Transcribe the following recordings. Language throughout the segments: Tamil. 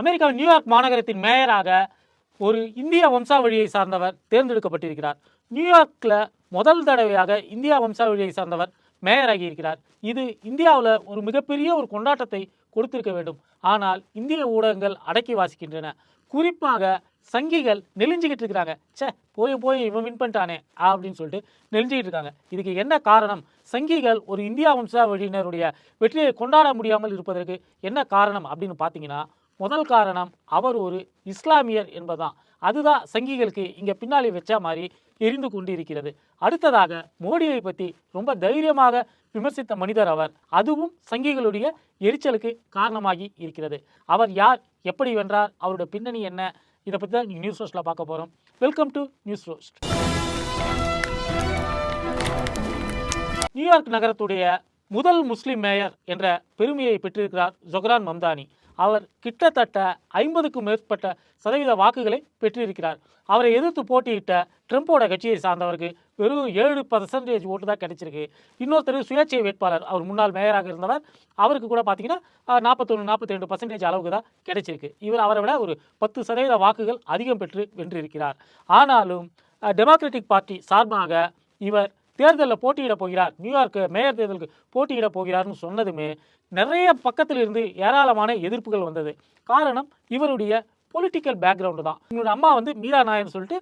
அமெரிக்காவின் நியூயார்க் மாநகரத்தின் மேயராக ஒரு இந்திய வம்சாவழியை சார்ந்தவர் தேர்ந்தெடுக்கப்பட்டிருக்கிறார். நியூயார்க்கில் முதல் தடவையாக இந்தியா வம்சாவழியை சார்ந்தவர் மேயராகி இருக்கிறார். இது இந்தியாவில் ஒரு மிகப்பெரிய ஒரு கொண்டாட்டத்தை கொடுத்திருக்க வேண்டும். ஆனால் இந்திய ஊடகங்கள் அடக்கி வாசிக்கின்றன. குறிப்பாக சங்கிகள் நெலிஞ்சிக்கிட்டு இருக்கிறாங்க. ச்சே போய் போய் இவன் வின் பண்ணிட்டானே அப்படின்னு சொல்லிட்டு நெலிஞ்சிக்கிட்டு இருக்காங்க. இதுக்கு என்ன காரணம்? சங்கிகள் ஒரு இந்தியா வம்சாவழியினருடைய வெற்றியை கொண்டாட முடியாமல் இருப்பதற்கு என்ன காரணம் அப்படின்னு பார்த்தீங்கன்னா முதல் காரணம் அவர் ஒரு இஸ்லாமியர் என்பதுதான். அதுதான் சங்கிகளுக்கு இங்கே பின்னாடி வச்ச மாதிரி எரிந்து கொண்டிருக்கிறது. அடுத்ததாக மோடியை பற்றி ரொம்ப தைரியமாக விமர்சித்த மனிதர் அவர். அதுவும் சங்கிகளுடைய எரிச்சலுக்கு காரணமாகி இருக்கிறது. அவர் யார் எப்படி வென்றார் அவருடைய பின்னணி என்ன இதை பற்றி தான் நீங்கள் நியூஸ் ரோஸ்ட்டில் பார்க்க போகிறோம் welcome to news roast New York நகரத்துடைய முதல் முஸ்லிம் மேயர் என்ற பெருமையை பெற்றிருக்கிறார் ஜொஹ்ரான் மம்தானி. அவர் கிட்டத்தட்ட ஐம்பதுக்கும் மேற்பட்ட சதவீத வாக்குகளை பெற்றிருக்கிறார். அவரை எதிர்த்து போட்டியிட்ட ட்ரம்ப்போட கட்சியை சார்ந்தவருக்கு வெறும் ஏழு பர்சன்டேஜ் ஓட்டு தான் கிடைச்சிருக்கு. இன்னொருத்தர் சுயேட்சை வேட்பாளர் அவர் முன்னாள் மேயராக இருந்தவர் அவருக்கு கூட பார்த்தீங்கன்னா நாற்பத்தொன்று நாற்பத்தி ரெண்டு பர்சன்டேஜ் அளவுக்கு தான் கிடைச்சிருக்கு. இவர் அவரை விட ஒரு பத்து சதவீத வாக்குகள் அதிகம் பெற்று வென்றிருக்கிறார். ஆனாலும் டெமோக்ராட்டிக் பார்ட்டி சார்பாக இவர் தேர்தலில் போட்டியிட போகிறார். நியூயார்க் மேயர் தேர்தலுக்கு போட்டியிட போகிறார்னு சொன்னதுமே நிறைய பக்கத்தில் இருந்து ஏராளமான எதிர்ப்புகள் வந்தது. காரணம் இவருடைய பொலிட்டிக்கல் பேக்ரவுண்டு தான். இவங்களோட அம்மா வந்து மீரா நாயர்னு சொல்லிட்டு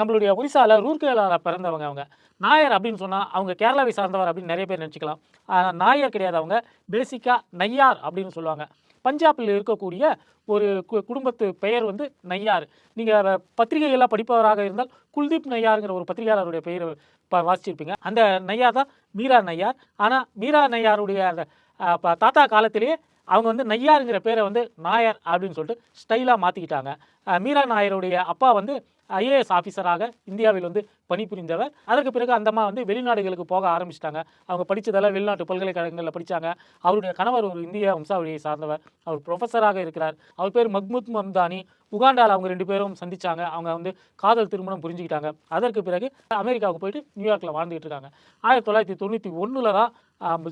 நம்மளுடைய ஒரிசாவில் ரூர்கேலாவில் பிறந்தவங்க அவங்க. நாயர் அப்படின்னு சொன்னால் அவங்க கேரளாவை சார்ந்தவர் அப்படின்னு நிறைய பேர் நினச்சிக்கலாம். ஆனால் நாயர் கிடையாது அவங்க. பேசிக்காக நையார் அப்படின்னு சொல்லுவாங்க. பஞ்சாபில் இருக்கக்கூடிய ஒரு கு- குடும்பத்து பெயர் வந்து நையார் நீங்கள் பத்திரிகைகள்லாம் படிப்பவராக இருந்தால் குல்தீப் நையாருங்கிற ஒரு பத்திரிகையாளருடைய பெயர் இப்போ வாசிச்சிருப்பீங்க. அந்த நையார் தான் மீரா நையார். ஆனால் மீரா நையாருடைய அந்த தாத்தா காலத்திலேயே அவங்க வந்து நையாருங்கிற பேரை வந்து நாயர் அப்படின்னு சொல்லிட்டு ஸ்டைலாக மாற்றிக்கிட்டாங்க மீரா நாயருடைய அப்பா வந்து ஐஏஎஸ் ஆஃபீஸராக இந்தியாவில் வந்து பணிபுரிந்தவர். அதற்கு பிறகு அந்த அம்மா வந்து வெளிநாடுகளுக்கு போக ஆரம்பிச்சிட்டாங்க. அவங்க படித்ததெல்லாம் வெளிநாட்டு பல்கலைக்கழகங்களில் படித்தாங்க அவருடைய கணவர் ஒரு இந்திய வம்சாவளியை சார்ந்தவர். அவர் ப்ரொஃபஸராக இருக்கிறார். அவர் பேர் மக்முத் மம்தானி. உகாண்டாவில் அவங்க ரெண்டு பேரும் சந்தித்தாங்க அவங்க வந்து காதல் திருமணம் புரிஞ்சுக்கிட்டாங்க. அதற்கு பிறகு அமெரிக்காவுக்கு போயிட்டு நியூயார்க்கில் வாழ்ந்துகிட்டு இருக்காங்க. ஆயிரத்தி தொள்ளாயிரத்தி தொண்ணூற்றி ஒன்றில் தான்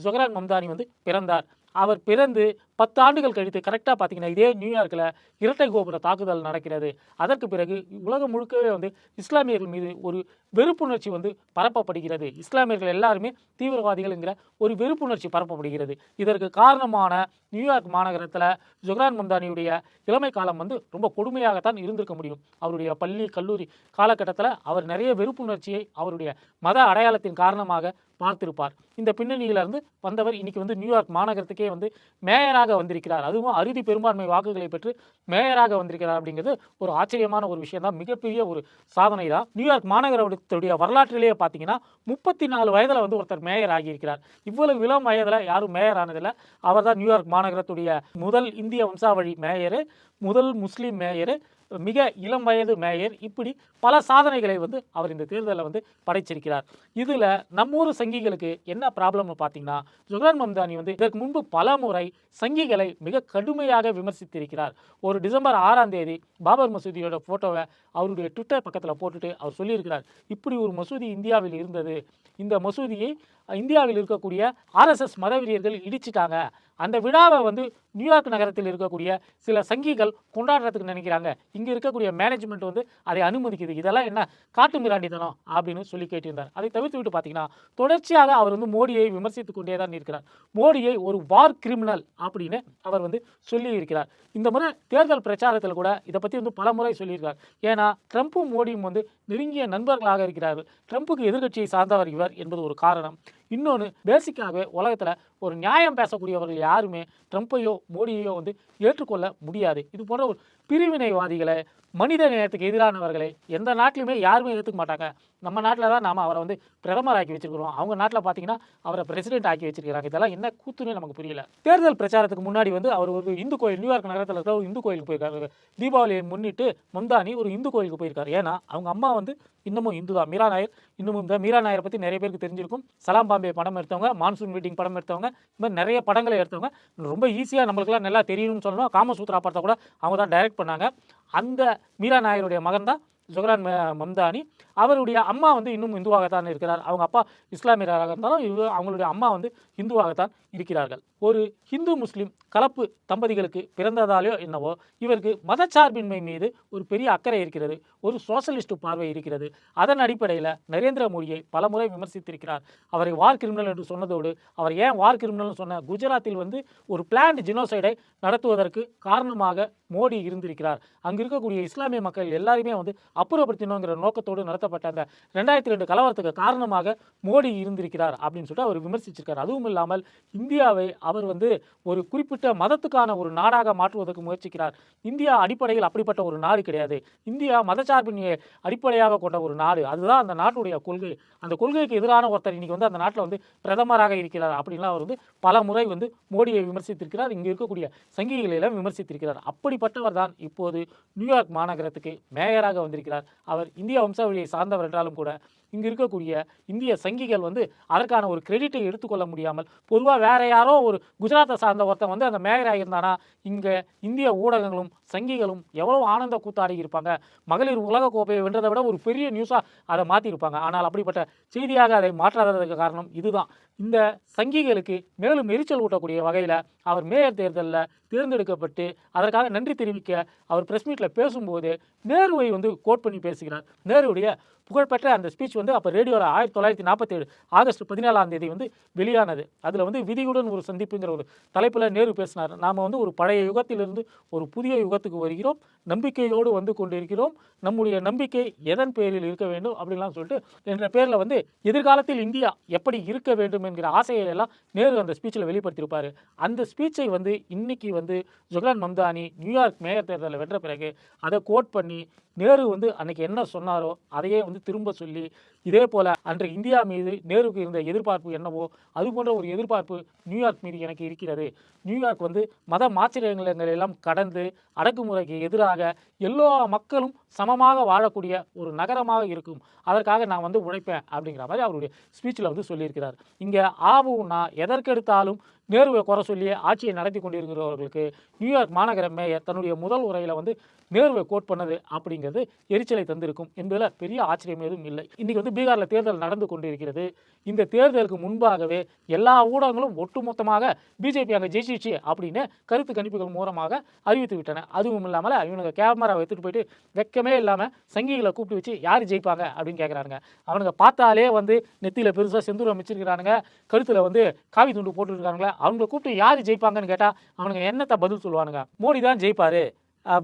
ஜொஹரான் மம்தானி வந்து பிறந்தார். அவர் பிறந்து பத்து ஆண்டுகள் கழித்து கரெக்டாக பார்த்தீங்கன்னா இதே நியூயார்க்கில் இரட்டை கோபுர தாக்குதல் நடக்கிறது. அதற்கு பிறகு உலகம் முழுக்கவே வந்து இஸ்லாமியர்கள் மீது ஒரு வெறுப்புணர்ச்சி வந்து பரப்பப்படுகிறது. இஸ்லாமியர்கள் எல்லாருமே தீவிரவாதிகள் என்கிற ஒரு வெறுப்புணர்ச்சி பரப்பப்படுகிறது. இதற்கு காரணமான நியூயார்க் மாநகரத்தில் ஜொஹ்ரான் மந்தானியுடைய இளமை காலம் வந்து ரொம்ப கொடுமையாகத்தான் இருந்திருக்க முடியும். அவருடைய பள்ளி கல்லூரி காலகட்டத்தில் அவர் நிறைய வெறுப்புணர்ச்சியை அவருடைய மத அடையாளத்தின் காரணமாக பார்த்திருப்பார். இந்த பின்னணியிலிருந்து வந்தவர் இன்னைக்கு வந்து நியூயார்க் மாநகரத்துக்கே வந்து மேயராக வந்திருக்கிறார். அதுவும் அறுதி பெரும்பான்மை வாக்குகளை பெற்று மேயராக வந்திருக்கிறார் அப்படிங்கிறது ஒரு ஆச்சரியமான ஒரு விஷயம் தான். மிகப்பெரிய ஒரு சாதனை தான். நியூயார்க் மாநகரத்துடைய வரலாற்றிலேயே பார்த்தீங்கன்னா முப்பத்தி நாலு வயதில் வந்து ஒருத்தர் மேயர் ஆகியிருக்கிறார். இவ்வளவு இளம் வயதில் யாரும் மேயர் ஆனதில்லை அவர் தான் நியூயார்க் மாநகரத்துடைய முதல் இந்திய வம்சாவழி மேயரு முதல் முஸ்லீம் மேயரு மிக இளம் வயது மேயர் இப்படி பல சாதனைகளை வந்து அவர் இந்த தேர்தலில் வந்து படைச்சிருக்கிறார். இதில் நம்மூர் சங்கிகளுக்கு என்ன ப்ராப்ளம்னு பார்த்தீங்கன்னா ஜொஹ்ரான் மம்தானி வந்து இதற்கு முன்பு பல முறை சங்கிகளை மிக கடுமையாக விமர்சித்திருக்கிறார். ஒரு டிசம்பர் ஆறாம் தேதி பாபர் மசூதியோட ஃபோட்டோவை அவருடைய ட்விட்டர் பக்கத்தில் போட்டுட்டு அவர் சொல்லியிருக்கிறார். இப்படி ஒரு மசூதி இந்தியாவில் இருந்தது. இந்த மசூதியை இந்தியாவில் இருக்கக்கூடிய ஆர்எஸ்எஸ் மதவெறியர்கள் இடிச்சிட்டாங்க. அந்த விழாவை வந்து நியூயார்க் நகரத்தில் இருக்கக்கூடிய சில சங்கிகள் கொண்டாடுறதுக்கு நினைக்கிறாங்க. இங்கே இருக்கக்கூடிய மேனேஜ்மெண்ட் வந்து அதை அனுமதிக்குது. இதெல்லாம் என்ன காட்டு மிராண்டித்தனம் அப்படின்னு சொல்லி கேட்டிருந்தார். அதை தவிர்த்து விட்டு பார்த்தீங்கன்னா தொடர்ச்சியாக அவர் வந்து மோடியை விமர்சித்து கொண்டே தான் இருக்கிறார். மோடியை ஒரு வார் கிரிமினல் அப்படின்னு அவர் வந்து சொல்லி இருக்கிறார். இந்த முறை தேர்தல் பிரச்சாரத்தில் கூட இதை பற்றி வந்து பல முறை சொல்லியிருக்கார் ஏன்னா ட்ரம்ப்பும் மோடியும் வந்து நெருங்கிய நண்பர்களாக இருக்கிறார்கள். ட்ரம்ப்புக்கு எதிர்க்கட்சியை சார்ந்தவர் இவர் என்பது ஒரு காரணம். இன்னொன்று பேசிக்காகவே உலகத்தில் ஒரு நியாயம் பேசக்கூடியவர்கள் யாருமே ட்ரம்ப்பையோ மோடியையோ வந்து ஏற்றுக்கொள்ள முடியாது. இது போன்ற ஒரு பிரிவினைவாதிகளை மனித நேயத்துக்கு எதிரானவர்களை எந்த நாட்டிலுமே யாருமே ஏற்றுக்க மாட்டாங்க. நம்ம நாட்டில் தான் நாம் அவரை வந்து பிரதமர் ஆக்கி வச்சிருக்கிறோம். அவங்க நாட்டில் பார்த்தீங்கன்னா அவரை பிரசிடென்ட் ஆக்கி வச்சிருக்கிறாங்க. இதெல்லாம் என்ன கூத்துனே நமக்கு புரியல. தேர்தல் பிரச்சாரத்துக்கு முன்னாடி வந்து அவர் ஒரு இந்து கோயில் நியூயார்க் நகரத்தில் இருக்கிற ஒரு இந்து கோயிலுக்கு போயிருக்காரு. தீபாவளியை முன்னிட்டு முந்தானி ஒரு இந்து கோயிலுக்கு போயிருக்காரு. ஏன்னா அவங்க அம்மா வந்து இன்னமும் இந்து தான். மீரா நாயர் இன்னமும் இந்த மீரா நாயரை பற்றி நிறைய பேருக்கு தெரிஞ்சிருக்கும். சலாம் பாம்பே படம் எடுத்தவங்க மான்சூன் மீட்டிங் படம் எடுத்தவங்க இந்த மாதிரி நிறைய படங்களை எடுத்தவங்க. ரொம்ப ஈஸியாக நம்மளுக்குலாம் நல்லா தெரியணும்னு சொல்லணும். காமசூத்ரா படத்தை கூட அவங்க தான் டைரக்ட் பண்ணாங்க. அந்த மீரா நாயருடைய மகன் தான் ஜொஹரான் மம்தானி. அவருடைய அம்மா வந்து இன்னும் இந்துவாகத்தான் இருக்கிறார். அவங்க அப்பா இஸ்லாமியராக இருந்தாலும் இவர் அவங்களுடைய அம்மா வந்து இந்துவாகத்தான் இருக்கிறார்கள். ஒரு ஹிந்து முஸ்லீம் கலப்பு தம்பதிகளுக்கு பிறந்ததாலேயோ என்னவோ இவருக்கு மதச்சார்பின்மை மீது ஒரு பெரிய அக்கறை இருக்கிறது. ஒரு சோசலிஸ்ட் பார்வை இருக்கிறது. அதன் அடிப்படையில் நரேந்திர மோடியை பலமுறை விமர்சித்திருக்கிறார். அவரை வார் கிரிமினல் என்று சொன்னதோடு அவர் ஏன் வார் கிரிமினல் சொன்ன குஜராத்தில் வந்து ஒரு பிளான்ட் ஜினோசைடை நடத்துவதற்கு காரணமாக மோடி இருந்திருக்கிறார். அங்கே இருக்கக்கூடிய இஸ்லாமிய மக்கள் எல்லாருமே வந்து அப்புறப்படுத்தணுங்கிற நோக்கத்தோடு நடத்தப்பட்ட அந்த ரெண்டாயிரத்தி ரெண்டு கலவரத்துக்கு காரணமாக மோடி இருந்திருக்கிறார் அப்படின்னு சொல்லிட்டு அவர் விமர்சிச்சிருக்கார். அதுவும் இல்லாமல் இந்தியாவை அவர் வந்து ஒரு குறிப்பிட்ட மதத்துக்கான ஒரு நாடாக மாற்றுவதற்கு முயற்சிக்கிறார். இந்தியா அடிப்படையில் அப்படிப்பட்ட ஒரு நாடு கிடையாது. இந்தியா மதச்சார்பின்மையை அடிப்படையாக கொண்ட ஒரு நாடு. அதுதான் அந்த நாட்டுடைய கொள்கை. அந்த கொள்கைக்கு எதிரான ஒருத்தர் இன்னைக்கு வந்து அந்த நாட்டில் வந்து பிரதமராக இருக்கிறார் அப்படின்லாம் அவர் வந்து பல முறை வந்து மோடியை விமர்சித்திருக்கிறார். இங்கே இருக்கக்கூடிய சங்கிகளை விமர்சித்திருக்கிறார். அப்படி அப்படிப்பட்டவர் தான் இப்போது நியூயார்க் மாநகரத்துக்கு மேயராக வந்திருக்கிறார். அவர் இந்திய வம்சாவளியை சார்ந்தவர் என்றாலும் கூட இங்கே இருக்கக்கூடிய இந்திய சங்கிகள் வந்து அதற்கான ஒரு கிரெடிட்டை எடுத்துக்கொள்ள முடியாமல் பொதுவாக வேற யாரோ ஒரு குஜராத்தை சார்ந்த ஒருத்தன் வந்து அந்த மேயராக இருந்தானா இங்கே இந்திய ஊடகங்களும் சங்கிகளும் எவ்வளோ ஆனந்த கூத்தாடி இருப்பாங்க. மகளிர் உலக கோப்பையை வென்றதை விட ஒரு பெரிய நியூஸாக அதை மாற்றிருப்பாங்க ஆனால் அப்படிப்பட்ட செய்தியாக அதை மாற்றாததுக்கு காரணம் இதுதான். இந்த சங்கிகளுக்கு மேலும் எரிச்சல் ஊட்டக்கூடிய வகையில் அவர் மேயர் தேர்தலில் தேர்ந்தெடுக்கப்பட்டு அதற்காக நன்றி தெரிவிக்க அவர் பிரஸ் மீட்டில் பேசும்போது நேருவை வந்து கோட் பண்ணி பேசுகிறார். நேருடைய புகழ்பெற்ற அந்த ஸ்பீச் வந்து அப்போ ரேடியோவில் ஆயிரத்தி தொள்ளாயிரத்தி நாற்பத்தேழு ஆகஸ்ட் பதினேழாம் தேதி வந்து வெளியானது. அதில் வந்து விதியுடன் ஒரு சந்திப்புங்கிற ஒரு தலைப்பில் நேரு பேசினார். நாம் வந்து ஒரு பழைய யுகத்திலிருந்து ஒரு புதிய யுகத்துக்கு வருகிறோம். நம்பிக்கையோடு வந்து கொண்டிருக்கிறோம். நம்முடைய நம்பிக்கை எதன் பேரில் இருக்க வேண்டும் அப்படிலாம் சொல்லிட்டு என்ற பேரில் வந்து எதிர்காலத்தில் இந்தியா எப்படி இருக்க வேண்டும் என்கிற ஆசையை எல்லாம் நேரு அந்த ஸ்பீச்சில் வெளிப்படுத்தியிருப்பார். அந்த ஸ்பீச்சை வந்து இன்னைக்கு வந்து ஜொஹ்ரான் மம்தானி நியூயார்க் மேயர் தேர்தலில் வென்ற பிறகு அதை கோட் பண்ணி நேரு வந்து அன்னைக்கு என்ன சொன்னாரோ அதையே வந்து திரும்ப சொல்லி இதே போல் அன்றைய இந்தியா மீது நேருக்கு இருந்த எதிர்பார்ப்பு என்னவோ அது போன்ற ஒரு எதிர்பார்ப்பு நியூயார்க் மீது எனக்கு இருக்கிறது. நியூயார்க் வந்து மத மாச்சரியங்களை எல்லாம் கடந்து அடக்குமுறைக்கு எதிராக எல்லா மக்களும் சமமாக வாழக்கூடிய ஒரு நகரமாக இருக்கும். அதற்காக நான் வந்து உழைப்பேன் அப்படிங்கிற மாதிரி அவருடைய ஸ்பீச்சில் வந்து சொல்லியிருக்கிறார். இங்கே ஆவுன்னா எதற்கெடுத்தாலும் நேருவை குறை சொல்லி ஆட்சியை நடத்தி கொண்டிருக்கிறவர்களுக்கு நியூயார்க் மாநகர மேயர் தன்னுடைய முதல் உரையில் வந்து நேருவை கோட் பண்ணது அப்படிங்கிறது எரிச்சலை தந்திருக்கும் என்பதில் பெரிய ஆச்சரியம் எதுவும் இல்லை. இன்றைக்கி வந்து பீகாரில் தேர்தல் நடந்து கொண்டிருக்கிறது. இந்த தேர்தலுக்கு முன்பாகவே எல்லா ஊடகங்களும் ஒட்டுமொத்தமாக பிஜேபி அங்கே ஜெயிச்சிச்சு அப்படின்னு கருத்து கணிப்புகள் மூலமாக அறிவித்து விட்டன அதுவும் இல்லாமல் இவனுங்க கேமரா எடுத்துகிட்டு போயிட்டு வெக்கமே இல்லாமல் சங்கிகளை கூப்பிட்டு வச்சு யார் ஜெயிப்பாங்க அப்படின்னு கேட்குறானுங்க அவனுங்க பார்த்தாலே வந்து நெத்தியில் பெருசாக செந்தூரம் வச்சிருக்கிறானுங்க. கழுத்தில் வந்து காவி துண்டு போட்டுருக்காங்களே அவங்கள கூப்பிட்டு யார் ஜெயிப்பாங்கன்னு கேட்டால் அவனுங்க என்னத்தை பதில் சொல்லுவானுங்க? மோடி தான் ஜெயிப்பார்.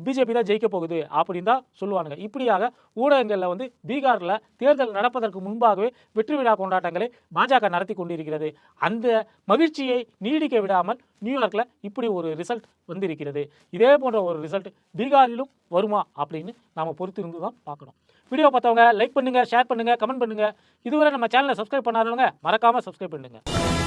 பிஜேபி தான் ஜெயிக்க போகுது அப்படின்னு தான் சொல்லுவானுங்க. இப்படியாக ஊடகங்களில் வந்து பீகாரில் தேர்தல் நடப்பதற்கு முன்பாகவே வெற்றி விழா கொண்டாட்டங்களை பாஜக நடத்தி கொண்டிருக்கிறது. அந்த மகிழ்ச்சியை நீடிக்க விடாமல் நியூயார்க்கில் இப்படி ஒரு ரிசல்ட் வந்திருக்கிறது. இதே போன்ற ஒரு ரிசல்ட் பீகாரிலும் வருமா அப்படின்னு நாம் பொறுத்திருந்து தான் பார்க்கணும். வீடியோ பார்த்தவங்க லைக் பண்ணுங்கள் ஷேர் பண்ணுங்கள் கமெண்ட் பண்ணுங்கள் இதுவரை நம்ம சேனலை சப்ஸ்கிரைப் பண்ணாதவங்க மறக்காமல் சப்ஸ்கிரைப் பண்ணுங்கள்